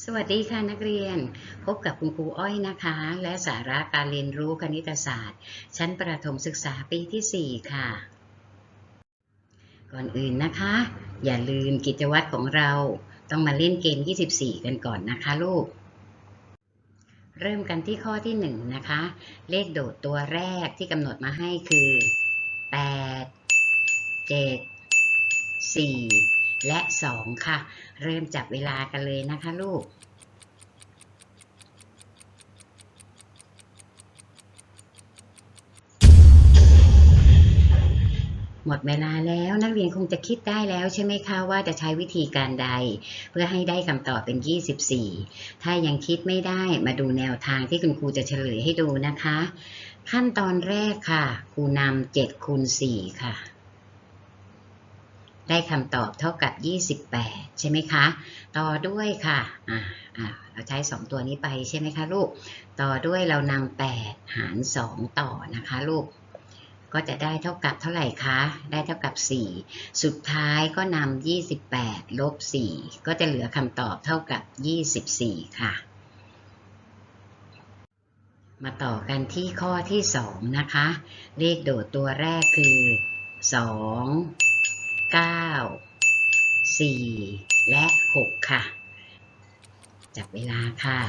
สวัสดีค่ะนักเรียน พบกับคุณครูอ้อยนะคะ และสาระการเรียนรู้คณิตศาสตร์ ชั้นประถมศึกษาปีที่ 4 ค่ะ ก่อนอื่นนะคะ อย่าลืมกิจวัตรของเราต้องมาเล่นเกม 24 กันก่อนนะคะลูก เริ่มกันที่ข้อที่ 1 นะคะ เลขโดดตัวแรกที่กำหนดมาให้คือ 8 7 4 และ 2 ค่ะ เริ่มจับเวลากันเลยนะคะลูก หมดเวลาแล้วนักเรียนคงจะคิดได้แล้วใช่ไหมคะว่าจะใช้วิธีการใด เพื่อให้ได้คำตอบเป็น 24 ถ้ายังคิดไม่ได้มาดูแนวทางที่คุณครูจะเฉลยให้ดูนะคะ ขั้นตอนแรกค่ะครูนำ7คูณ4ค่ะ ได้คำตอบเท่ากับ 28 ใช่ไหมคะ ต่อด้วยค่ะอ่าอ่าเราใช้ 2 ตัวนี้ไปใช่ไหมคะลูก ต่อด้วยเรานำ8 หาร 2 ต่อนะคะลูก ก็จะได้เท่ากับเท่าไหร่คะ ได้เท่ากับ 4 สุดท้ายก็นำ28 ลบ 4 ก็จะเหลือคำตอบเท่ากับ 24 ค่ะมาต่อกันที่ข้อที่ 2 นะคะ เลขโดดตัวแรกคือ 2 9 4 และ 6 ค่ะ จับเวลาค่ะ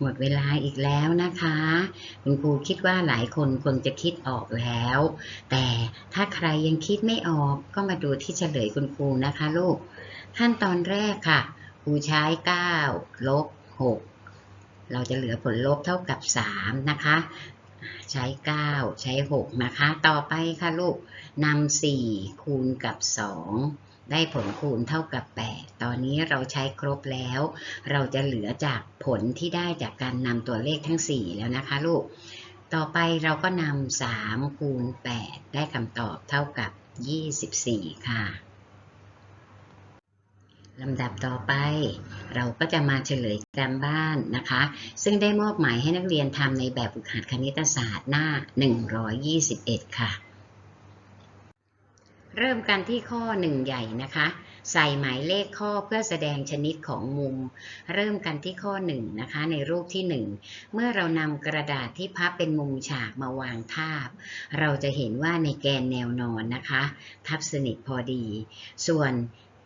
หมดเวลาอีกแล้วนะคะ คุณครูคิดว่าหลายคนคงจะคิดออกแล้ว แต่ถ้าใครยังคิดไม่ออกก็มาดูที่เฉลยคุณครูนะคะลูก ขั้นตอนแรกค่ะ ครูใช้ 9 ลบ 6 เราจะเหลือผลลบเท่ากับ 3 นะคะ ใช้ 9 ใช้ 6 นะคะ ต่อไปค่ะลูกนำ4คูณกับ 2 ได้ผลคูณเท่ากับ 8 ตอนนี้เราใช้ครบแล้ว เราจะเหลือจากผลที่ได้จากการนำตัวเลขทั้ง 4 แล้วนะคะลูก ต่อไปเราก็นำ3คูณ8ได้คำตอบเท่ากับ 24 ค่ะ ลำดับต่อไป เราก็จะมาเฉลยการบ้านนะคะ ซึ่งได้มอบหมายให้นักเรียนทำในแบบฝึกหัดคณิตศาสตร์หน้า 121 ค่ะ เริ่มกันที่ข้อ 1 ใหญ่นะคะ ใส่หมายเลขข้อเพื่อแสดงชนิดของมุม เริ่มกันที่ข้อ 1 นะคะ ในรูปที่ 1 เมื่อเรานำกระดาษที่พับเป็นมุมฉากมาวางทาบ เราจะเห็นว่าในแกนแนวนอนนะคะ ทับสนิทพอดี ส่วน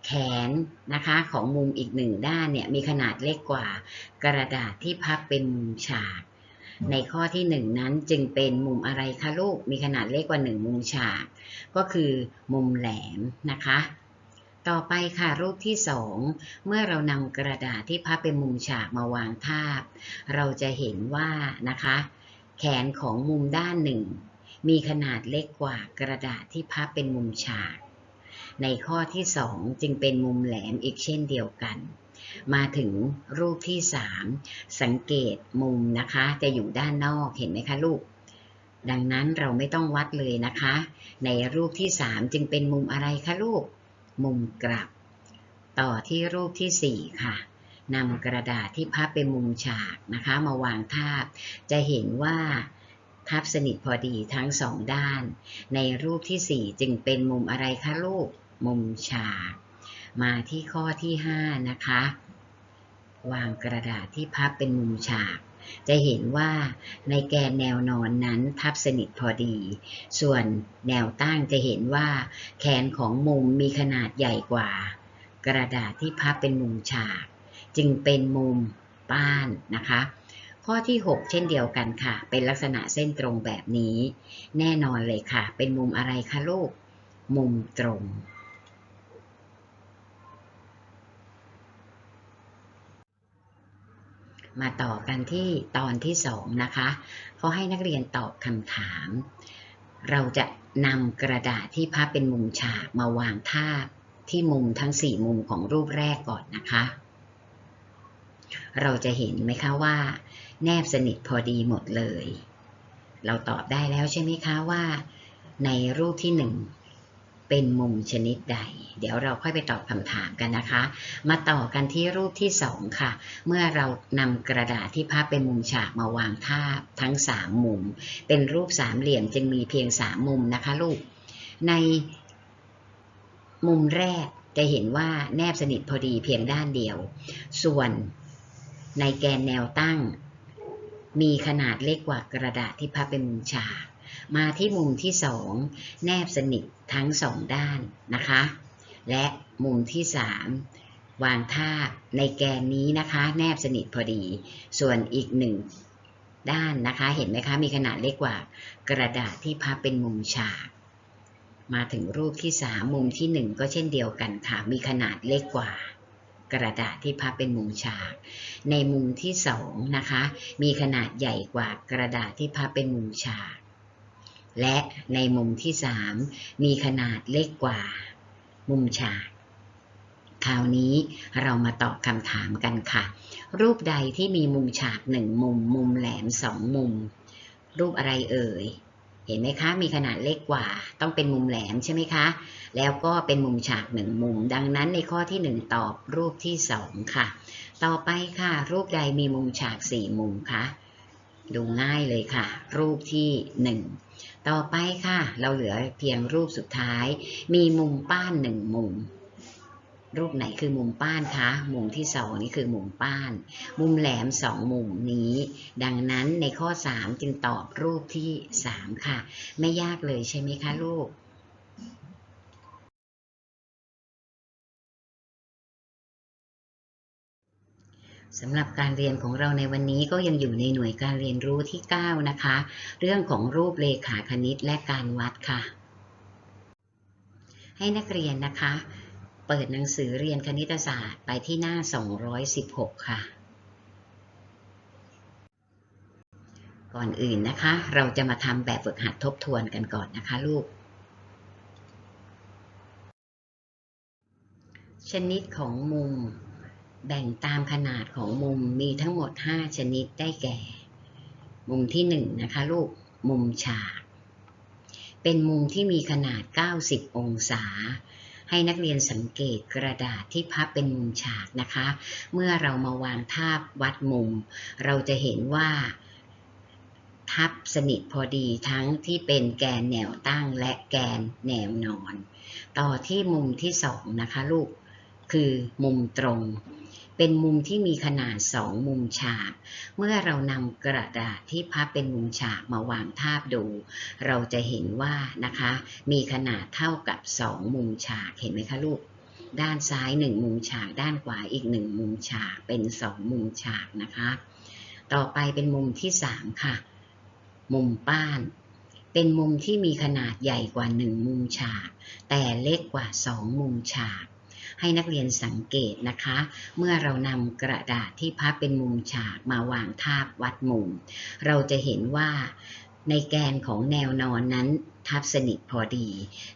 แขนนะคะของมุมอีกหนึ่งด้านเนี่ยมีขนาดเล็กกว่ากระดาษที่พับเป็นมุมฉาก ในข้อที่หนึ่งนั้นจึงเป็นมุมอะไรคะลูก มีขนาดเล็กกว่าหนึ่งมุมฉาก ก็คือมุมแหลมนะคะ ต่อไปค่ะรูปที่สองเมื่อเรานำกระดาษที่พับเป็นมุมฉากมาวางทาบ เราจะเห็นว่านะคะ แขนของมุมด้านหนึ่งมีขนาดเล็กกว่ากระดาษที่พับเป็นมุมฉาก ในข้อที่สองจึงเป็นมุมแหลมอีกเช่นเดียวกัน มาถึงรูปที่สามสังเกตมุมนะคะ จะอยู่ด้านนอกเห็นไหมคะลูก ดังนั้นเราไม่ต้องวัดเลยนะคะ ในรูปที่สามจึงเป็นมุมอะไรคะลูก มุมกลับ ต่อที่รูปที่สี่ค่ะนำกระดาษที่พับเป็นมุมฉากนะคะ มาวางทาบ จะเห็นว่าทับสนิทพอดีทั้งสองด้าน ในรูปที่ 4 จึงเป็นมุมอะไรคะลูก มุมฉาก มาที่ข้อที่5นะคะ วางกระดาษที่พับเป็นมุมฉาก จะเห็นว่าในแกนแนวนอนนั้นทับสนิทพอดี ส่วนแนวตั้งจะเห็นว่าแขนของมุมมีขนาดใหญ่กว่า กระดาษที่พับเป็นมุมฉาก จึงเป็นมุมป้านนะคะข้อที่ 6 เช่นเดียวกันค่ะ เป็นลักษณะเส้นตรงแบบนี้ แน่นอนเลยค่ะ เป็นมุมอะไรคะลูก มุมตรง มาต่อกันที่ตอนที่2นะคะเขาให้นักเรียนตอบคำถาม เราจะนำกระดาษที่พับเป็นมุมฉากมาวางทาบที่มุมทั้ง4มุมของรูปแรกก่อนนะคะ เราจะเห็นไหมคะว่า แนบสนิทพอดีหมดเลย เราตอบได้แล้วใช่ไหมคะว่า ในรูปที่หนึ่ง เป็นมุมชนิดใด เดี๋ยวเราค่อยไปตอบคำถามกันนะคะ มาต่อกันที่รูปที่สองค่ะ เมื่อเรานำกระดาษที่พับเป็นมุมฉากมาวางทาบทั้ง 3 มุม เป็นรูปสามเหลี่ยมจึงมีเพียง 3 มุมนะคะลูก ในมุมแรกจะเห็นว่าแนบสนิทพอดีเพียงด้านเดียว ส่วนในแกนแนวตั้ง มีขนาดเล็กกว่ากระดาษที่พับเป็นมุมฉาก มาที่มุมที่สองแนบสนิททั้งสองด้านนะคะ และมุมที่สามวางทาบในแกนนี้นะคะ แนบสนิทพอดี ส่วนอีกหนึ่งด้านนะคะ เห็นไหมคะมีขนาดเล็กกว่า กระดาษที่พับเป็นมุมฉาก มาถึงรูปที่สามมุมที่หนึ่งก็เช่นเดียวกันค่ะ มีขนาดเล็กกว่ากระดาษที่พับเป็นมุมฉาก ในมุมที่สองนะคะ มีขนาดใหญ่กว่ากระดาษที่พับเป็นมุมฉาก และในมุมที่สามมีขนาดเล็กกว่า มุมฉากคราวนี้เรามาตอบคำถามกันค่ะ รูปใดที่มีมุมฉากหนึ่งมุม มุมแหลมสองมุม รูปอะไรเอ่ย เห็นไหมคะ มีขนาดเล็กกว่า ต้องเป็นมุมแหลมใช่ไหมคะ แล้วก็เป็นมุมฉากหนึ่งมุม ดังนั้นในข้อที่หนึ่งตอบรูปที่สองค่ะ ต่อไปค่ะ รูปใดมีมุมฉากสี่มุมคะ ดูง่ายเลยค่ะ รูปที่หนึ่ง ต่อไปค่ะ เราเหลือเพียงรูปสุดท้าย มีมุมป้านหนึ่งมุม รูปไหนคือมุมป้านคะ มุมที่สองนี่คือมุมป้าน มุมแหลมสองมุมนี้ ดังนั้นในข้อ 3 จึงตอบรูปที่ 3 ค่ะ ไม่ยากเลยใช่ไหมคะลูก สำหรับการเรียนของเราในวันนี้ก็ยังอยู่ในหน่วยการเรียนรู้ที่ 9 นะคะ เรื่องของรูปเลขาคณิตและการวัดค่ะ ให้นักเรียนนะคะ เปิดหนังสือเรียนคณิตศาสตร์ไปที่หน้า 216 ค่ะ ก่อนอื่นนะคะ เราจะมาทำแบบฝึกหัดทบทวนกันก่อนนะคะลูก ชนิดของมุม แบ่งตามขนาดของมุมมีทั้งหมด 5 ชนิดได้แก่ มุมที่1นะคะลูก มุมฉาก เป็นมุมที่มีขนาด 90 องศา ให้นักเรียนสังเกตกระดาษที่พับเป็นมุมฉากนะคะ เมื่อเรามาวางทาบวัดมุม เราจะเห็นว่าทับสนิทพอดีทั้งที่เป็นแกนแนวตั้งและแกนแนวนอน ต่อที่มุมที่สองนะคะลูก คือมุมตรง เป็นมุมที่มีขนาดสองมุมฉาก เมื่อเรานำกระดาษที่พับเป็นมุมฉากมาวางทาบดู เราจะเห็นว่านะคะ มีขนาดเท่ากับสองมุมฉาก เห็นไหมคะลูก ด้านซ้ายหนึ่งมุมฉาก ด้านขวาอีกหนึ่งมุมฉาก เป็นสองมุมฉากนะคะ ต่อไปเป็นมุมที่สามค่ะ มุมป้านเป็นมุมที่มีขนาดใหญ่กว่าหนึ่งมุมฉาก แต่เล็กกว่าสองมุมฉาก ให้นักเรียนสังเกตนะคะ เมื่อเรานำกระดาษที่พับเป็นมุมฉากมาวางทาบวัดมุม เราจะเห็นว่าในแกนของแนวนอนนั้นทับสนิทพอดี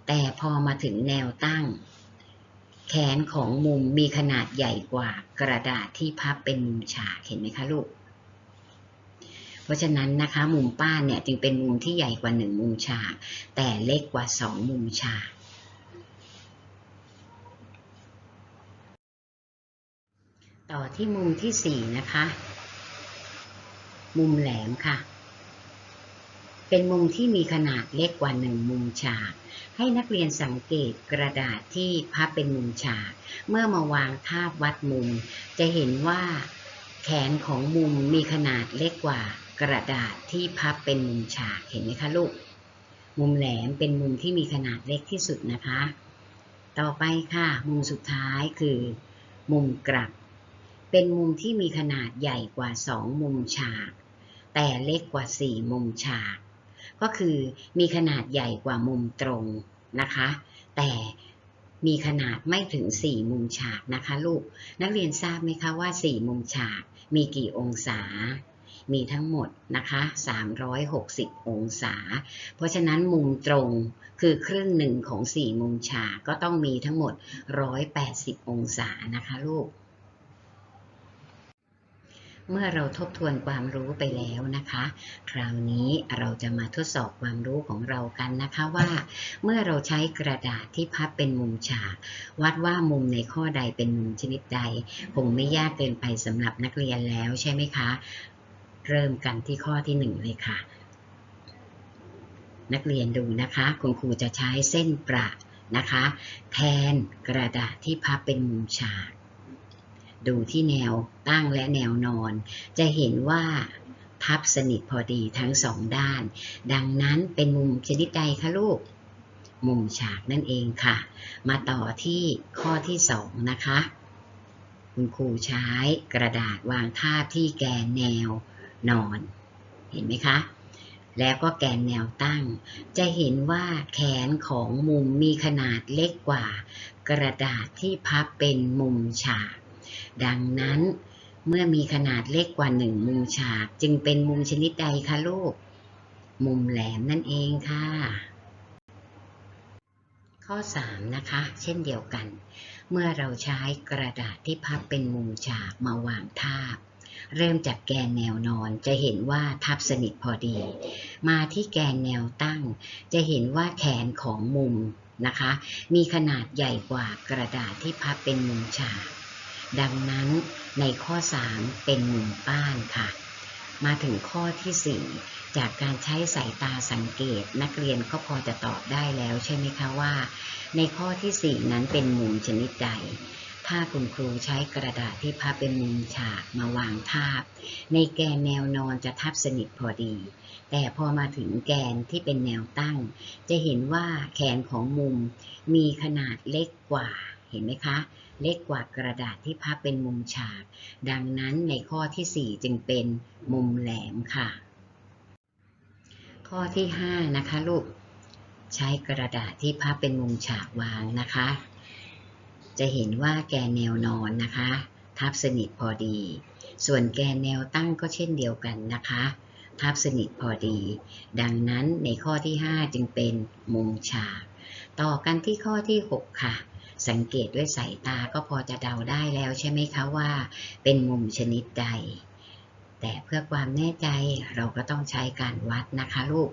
แต่พอมาถึงแนวตั้ง แขนของมุมมีขนาดใหญ่กว่ากระดาษที่พับเป็นมุมฉากเห็นไหมคะลูก เพราะฉะนั้นนะคะ มุมป้านเนี่ยจึงเป็นมุมที่ใหญ่กว่าหนึ่งมุมฉาก แต่เล็กกว่าสองมุมฉาก ต่อที่มุมที่สี่นะคะ มุมแหลมค่ะ เป็นมุมที่มีขนาดเล็กกว่าหนึ่งมุมฉาก ให้นักเรียนสังเกตกระดาษที่พับเป็นมุมฉาก เมื่อมาวางทาบวัดมุม จะเห็นว่าแขนของมุมมีขนาดเล็กกว่ากระดาษที่พับเป็นมุมฉาก เห็นไหมคะลูก มุมแหลมเป็นมุมที่มีขนาดเล็กที่สุดนะคะ ต่อไปค่ะ มุมสุดท้ายคือ มุมกลับ เป็นมุมที่มีขนาดใหญ่กว่า 2 มุมฉาก แต่เล็กกว่า 4 มุมฉาก ก็คือมีขนาดใหญ่กว่ามุมตรงนะคะ แต่มีขนาดไม่ถึง 4 มุมฉากนะคะลูก นักเรียนทราบไหมคะว่า 4 มุมฉากมีกี่องศา มีทั้งหมดนะคะ 360 องศา เพราะฉะนั้นมุมตรงคือครึ่งหนึ่งของ 4 มุมฉากก็ต้องมีทั้งหมด 180 องศานะคะลูก เมื่อเราทบทวนความรู้ไปแล้วนะคะ คราวนี้เราจะมาทดสอบความรู้ของเรากันนะคะว่า เมื่อเราใช้กระดาษที่พับเป็นมุมฉากวัดว่ามุมในข้อใดเป็นมุมชนิดใด คงไม่ยากเกินไปสำหรับนักเรียนแล้วใช่ไหมคะ เริ่มกันที่ข้อที่หนึ่งเลยค่ะ นักเรียนดูนะคะคุณครูจะใช้เส้นประนะคะ แทนกระดาษที่พับเป็นมุมฉาก ดูที่แนวตั้งและแนวนอน จะเห็นว่าพับสนิทพอดีทั้งสองด้าน ดังนั้นเป็นมุมชนิดใดคะลูก มุมฉากนั่นเองค่ะ มาต่อที่ข้อที่สองนะคะ คุณครูใช้กระดาษวางทาบที่แกนแนวนอน เห็นไหมคะ แล้วก็แกนแนวตั้ง จะเห็นว่าแขนของมุมมีขนาดเล็กกว่า กระดาษที่พับเป็นมุมฉาก ดังนั้นเมื่อมีขนาดเล็กกว่าหนึ่งมุมฉากจึงเป็นมุมชนิดใดคะลูก มุมแหลมนั่นเองค่ะ ข้อ 3 นะคะ เช่นเดียวกัน เมื่อเราใช้กระดาษที่พับเป็นมุมฉากมาวางทาบ เริ่มจากแกนแนวนอนจะเห็นว่าทับสนิทพอดี มาที่แกนแนวตั้ง จะเห็นว่าแขนของมุมนะคะ มีขนาดใหญ่กว่ากระดาษที่พับเป็นมุมฉาก ดังนั้นในข้อ 3 เป็นมุมป้านค่ะ มาถึงข้อทีสี่ 4 จากการใช้สายตาสังเกต นักเรียนก็พอจะตอบได้แล้วใช่ไหมคะว่า ในข้อทีสี่4 นั้นเป็นมุมชนิดใดถ้าคุณครูใช้กระดาษที่พับเป็นมุมฉากมาวางทาบ ในแกนแนวนอนจะทับสนิทพอดี แต่พอมาถึงแกนที่เป็นแนวตั้ง จะเห็นว่าแขนของมุมมีขนาดเล็กกว่าเห็นไหมคะ เล็กกว่ากระดาษที่พับเป็นมุมฉาก ดังนั้นในข้อที่ 4 จึงเป็นมุมแหลมค่ะ ข้อที่ 5 นะคะลูก ใช้กระดาษที่พับเป็นมุมฉากวางนะคะ จะเห็นว่าแกนแนวนอนนะคะ ทับสนิทพอดี ส่วนแกนแนวตั้งก็เช่นเดียวกันนะคะทับสนิทพอดี ดังนั้นในข้อที่ 5 จึงเป็นมุมฉาก ต่อกันที่ข้อที่ 6 ค่ะ สังเกตด้วยสายตาก็พอจะเดาได้แล้วใช่ไหมคะว่า เป็นมุมชนิดใด แต่เพื่อความแน่ใจเราก็ต้องใช้การวัดนะคะลูก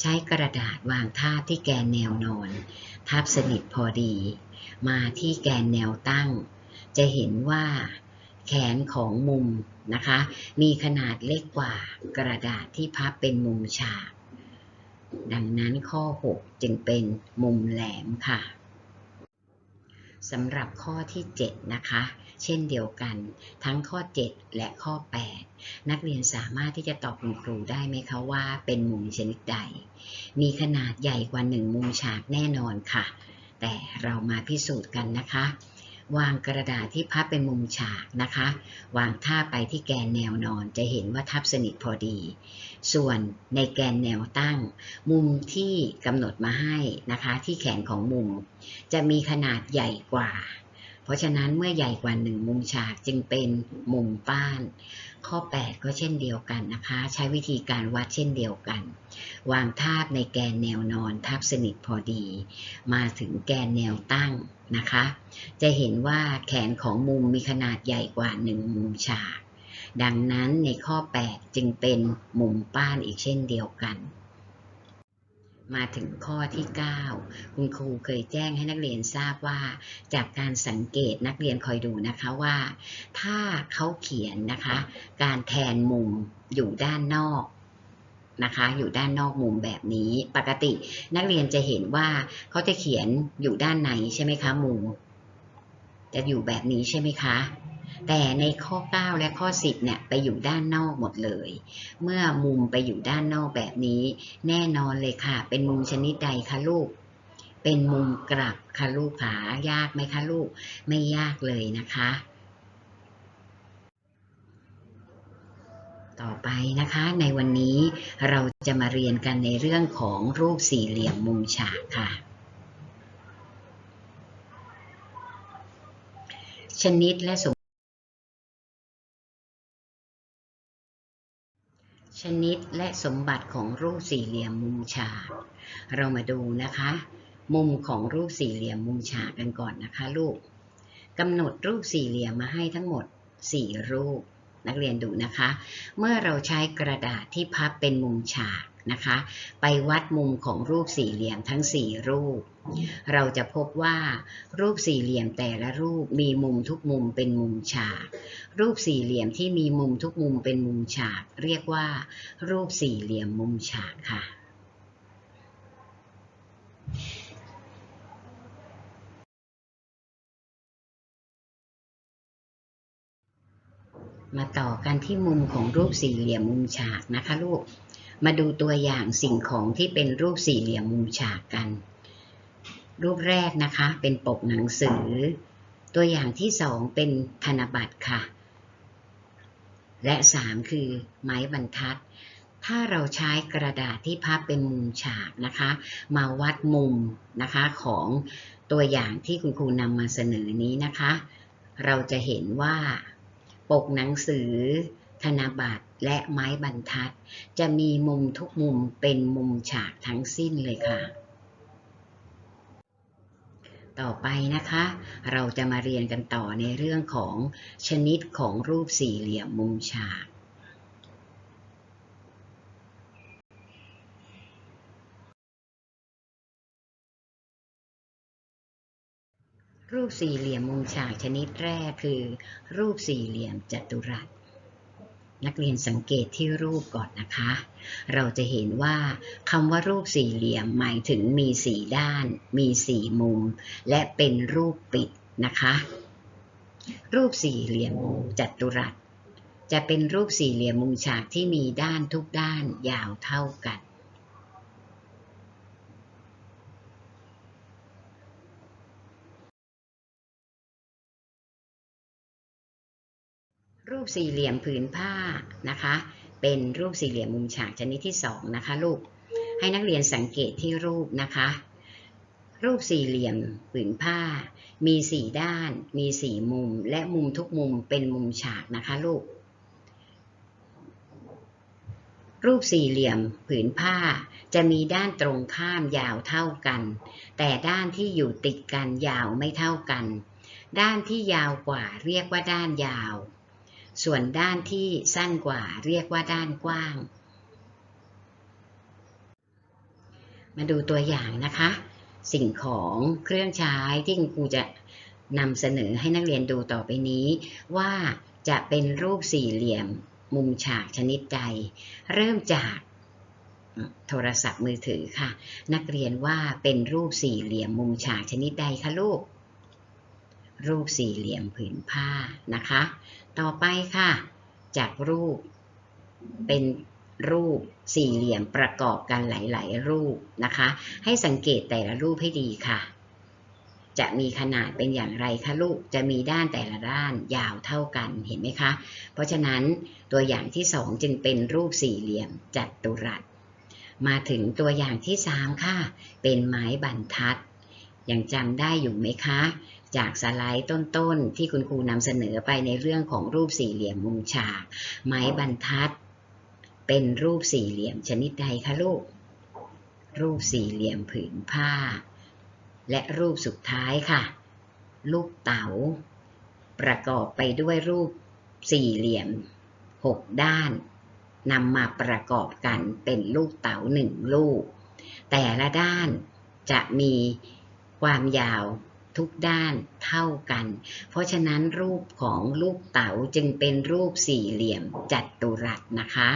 ใช้กระดาษวางท่าที่แกนแนวนอน ทับสนิทพอดี มาที่แกนแนวตั้ง จะเห็นว่าแขนของมุมนะคะ มีขนาดเล็กกว่ากระดาษที่พับเป็นมุมฉาก ดังนั้นข้อ 6 จึงเป็นมุมแหลมค่ะ สำหรับข้อที่ 7 นะคะ เช่นเดียวกันทั้งข้อ 7 และข้อ 8 นักเรียนสามารถที่จะตอบคุณครูได้ไหมคะว่าเป็นมุมชนิดใด มีขนาดใหญ่กว่า 1 มุมฉากแน่นอนค่ะ แต่เรามาพิสูจน์กันนะคะ วางกระดาษที่พับเป็นมุมฉากนะคะ วางท่าไปที่แกนแนวนอนจะเห็นว่าทับสนิทพอดี ส่วนในแกนแนวตั้ง มุมที่กำหนดมาให้นะคะ ที่แขนของมุม จะมีขนาดใหญ่กว่า เพราะฉะนั้นเมื่อใหญ่กว่าหนึ่งมุมฉากจึงเป็นมุมป้าน ข้อ 8 ก็เช่นเดียวกันนะคะ ใช้วิธีการวัดเช่นเดียวกัน วางทาบในแกนแนวนอนทับสนิทพอดี มาถึงแกนแนวตั้ง นะคะ จะเห็นว่าแขนของมุมมีขนาดใหญ่กว่า 1 มุมฉาก ดังนั้นในข้อ 8 จึงเป็นมุมป้านอีกเช่นเดียวกัน มาถึงข้อที่ 9 คุณครูเคยแจ้งให้นักเรียนทราบว่า จากการสังเกตนักเรียนคอยดูนะคะว่า ถ้าเขาเขียนนะคะ การแทนมุมอยู่ด้านนอก นะคะ อยู่ด้านนอกมุมแบบนี้ ปกตินักเรียนจะเห็นว่าเขาจะเขียนอยู่ด้านในใช่ไหมคะมุมจะอยู่แบบนี้ใช่ไหมคะ แต่ในข้อ 9 และข้อ 10 เนี่ยไปอยู่ด้านนอกหมดเลย เมื่อมุมไปอยู่ด้านนอกแบบนี้ แน่นอนเลยค่ะ เป็นมุมชนิดใดคะลูก เป็นมุมกลับค่ะลูกขายากไหมคะลูก ไม่ยากเลยนะคะ ต่อไปนะคะในวันนี้เราจะมาเรียนกันในเรื่องของรูปสี่เหลี่ยมมุมฉากค่ะ ชนิดและสมชนิดและสมบัติของรูปสี่เหลี่ยมมุมฉาก เรามาดูนะคะ มุมของรูปสี่เหลี่ยมมุมฉากกันก่อนนะคะลูกกำหนดรูปสี่เหลี่ยมมาให้ทั้งหมด 4 รูป นักเรียนดูนะคะ เมื่อเราใช้กระดาษที่พับเป็นมุมฉากนะคะ ไปวัดมุมของรูปสี่เหลี่ยมทั้ง 4 รูป เราจะพบว่ารูปสี่เหลี่ยมแต่ละรูปมีมุมทุกมุมเป็นมุมฉาก รูปสี่เหลี่ยมที่มีมุมทุกมุมเป็นมุมฉาก เรียกว่า รูปสี่เหลี่ยมมุมฉากค่ะ มาต่อกันที่มุมของรูปสี่เหลี่ยมมุมฉากนะคะลูก มาดูตัวอย่างสิ่งของที่เป็นรูปสี่เหลี่ยมมุมฉากกัน รูปแรกนะคะเป็นปกหนังสือ ตัวอย่างที่สองเป็นธนบัตรค่ะ และสามคือไม้บรรทัด ถ้าเราใช้กระดาษที่พับเป็นมุมฉากนะคะ มาวัดมุมนะคะของตัวอย่างที่คุณครูนำมาเสนอนี้นะคะ เราจะเห็นว่า ปกหนังสือ ธนบัตรและไม้บรรทัด จะมีมุมทุกมุมเป็นมุมฉากทั้งสิ้นเลยค่ะ ต่อไปนะคะ เราจะมาเรียนกันต่อในเรื่องของชนิดของรูปสี่เหลี่ยมมุมฉาก รูปสี่เหลี่ยมมุมฉากชนิดแรกคือ รูปสี่เหลี่ยมจัตุรัส นักเรียนสังเกตที่รูปก่อนนะคะ เราจะเห็นว่าคำว่ารูปสี่เหลี่ยมหมายถึงมีสี่ด้าน มีสี่มุม และเป็นรูปปิดนะคะ รูปสี่เหลี่ยมจัตุรัส จะเป็นรูปสี่เหลี่ยมมุมฉากที่มีด้านทุกด้านยาวเท่ากัน รู ปสี่เหลี่ยมผืนผ้านะคะ เป็นรูปสี่เหลี่ยมมุมฉากชนิดที่สองนะคะลูก ให้นักเรียนสังเกตที่รูปนะคะ รูปสี่เหลี่ยมผืนผ้า มีสี่ด้าน มีสี่มุม และมุมทุกมุมเป็นมุมฉากนะคะลูก รูปสี่เหลี่ยมผืนผ้าจะมีด้านตรงข้ามยาวเท่ากัน แต่ด้านที่อยู่ติดกันยาวไม่เท่ากัน ด้านที่ยาวกว่าเรียกว่าด้านยาว ส่วนด้านที่สั้นกว่าเรียกว่าด้านกว้าง มาดูตัวอย่างนะคะ สิ่งของเครื่องใช้ที่คุณครูจะนำเสนอให้นักเรียนดูต่อไปนี้ ว่าจะเป็นรูปสี่เหลี่ยมมุมฉากชนิดใด เริ่มจากโทรศัพท์มือถือค่ะ นักเรียนว่าเป็นรูปสี่เหลี่ยมมุมฉากชนิดใดคะลูก รูปสี่เหลี่ยมผืนผ้านะคะ ต่อไปค่ะ จากรูปเป็นรูปสี่เหลี่ยมประกอบกันหลาย ๆ รูปนะคะ ให้สังเกตแต่ละรูปให้ดีค่ะ จะมีขนาดเป็นอย่างไรคะลูก จะมีด้านแต่ละด้านยาวเท่ากันเห็นไหมคะ เพราะฉะนั้นตัวอย่างที่สองจึงเป็นรูปสี่เหลี่ยมจัตุรัส มาถึงตัวอย่างที่สามค่ะ เป็นไม้บรรทัด ยังจำได้อยู่ไหมคะ จากสไลด์ต้นๆ ที่คุณครูนำเสนอไปในเรื่องของรูปสี่เหลี่ยมมุมฉากไม้บรรทัด เป็นรูปสี่เหลี่ยมชนิดใดคะลูก รูปสี่เหลี่ยมผืนผ้า และรูปสุดท้ายค่ะลูกเต๋า ประกอบไปด้วยรูปสี่เหลี่ยมหกด้านนำมาประกอบกันเป็นลูกเต๋าหนึ่งลูก แต่ละด้านจะมี ความยาวทุกด้านเท่ากัน เพราะฉะนั้นรูปของลูกเต๋าจึงเป็นรูปสี่เหลี่ยมจัตุรัสนะคะ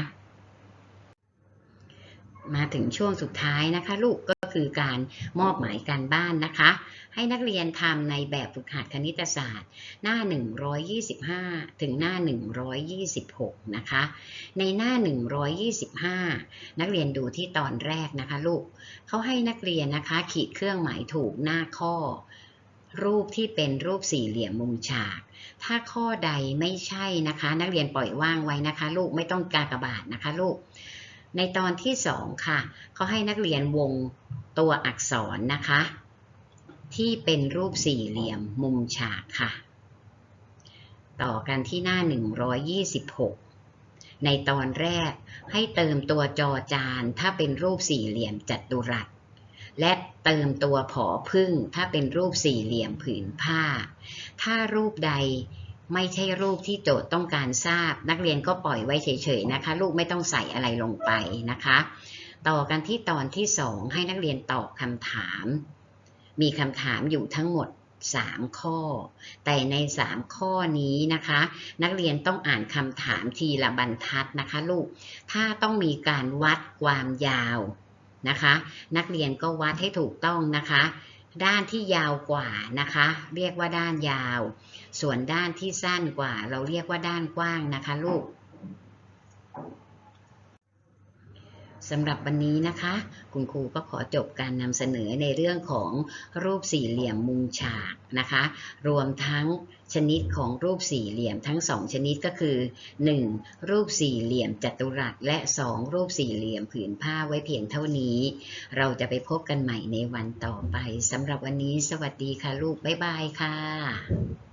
มาถึงช่วงสุดท้ายนะคะ ลูกก็คือการมอบหมายการบ้านนะคะ ให้นักเรียนทำในแบบฝึกหัดคณิตศาสตร์ หน้า 125 ถึงหน้า 126 นะคะ ในหน้า 125 นักเรียนดูที่ตอนแรกนะคะ ลูกเขาให้นักเรียนนะคะ ขีดเครื่องหมายถูกหน้าข้อ รูปที่เป็นรูปสี่เหลี่ยมมุมฉากถ้าข้อใดไม่ใช่นะคะ นักเรียนปล่อยว่างไว้นะคะ ลูกไม่ต้องกากบาทนะคะ ลูก ในตอนที่สองค่ะเขาให้นักเรียนวงตัวอักษรนะคะ ที่เป็นรูปสี่เหลี่ยมมุมฉากค่ะ ต่อกันที่หน้า 126 ในตอนแรกให้เติมตัวจอจานถ้าเป็นรูปสี่เหลี่ยมจัตุรัส และเติมตัวผอพึ่งถ้าเป็นรูปสี่เหลี่ยมผืนผ้า ถ้ารูปใด ไม่ใช่รูปที่โจทย์ต้องการทราบ นักเรียนก็ปล่อยไว้เฉยๆนะคะ ลูกไม่ต้องใส่อะไรลงไปนะคะ ต่อกันที่ตอนที่สองให้นักเรียนตอบคำถาม มีคำถามอยู่ทั้งหมด 3 ข้อ แต่ใน 3 ข้อนี้นะคะ นักเรียนต้องอ่านคำถามทีละบรรทัดนะคะลูก ถ้าต้องมีการวัดความยาวนะคะ นักเรียนก็วัดให้ถูกต้องนะคะ ด้านที่ยาวกว่านะคะ เรียกว่าด้านยาว ส่วนด้านที่สั้นกว่า เราเรียกว่าด้านกว้างนะคะลูก สำหรับวันนี้นะคะ คุณครูก็ขอจบการนำเสนอในเรื่องของรูปสี่เหลี่ยมมุมฉากนะคะ รวมทั้งชนิดของรูปสี่เหลี่ยมทั้งสองชนิดก็คือ 1. รูปสี่เหลี่ยมจัตุรัส และ 2 รูปสี่เหลี่ยมผืนผ้าไว้เพียงเท่านี้ เราจะไปพบกันใหม่ในวันต่อไปสำหรับวันนี้ สวัสดีค่ะลูก บ๊ายบายค่ะ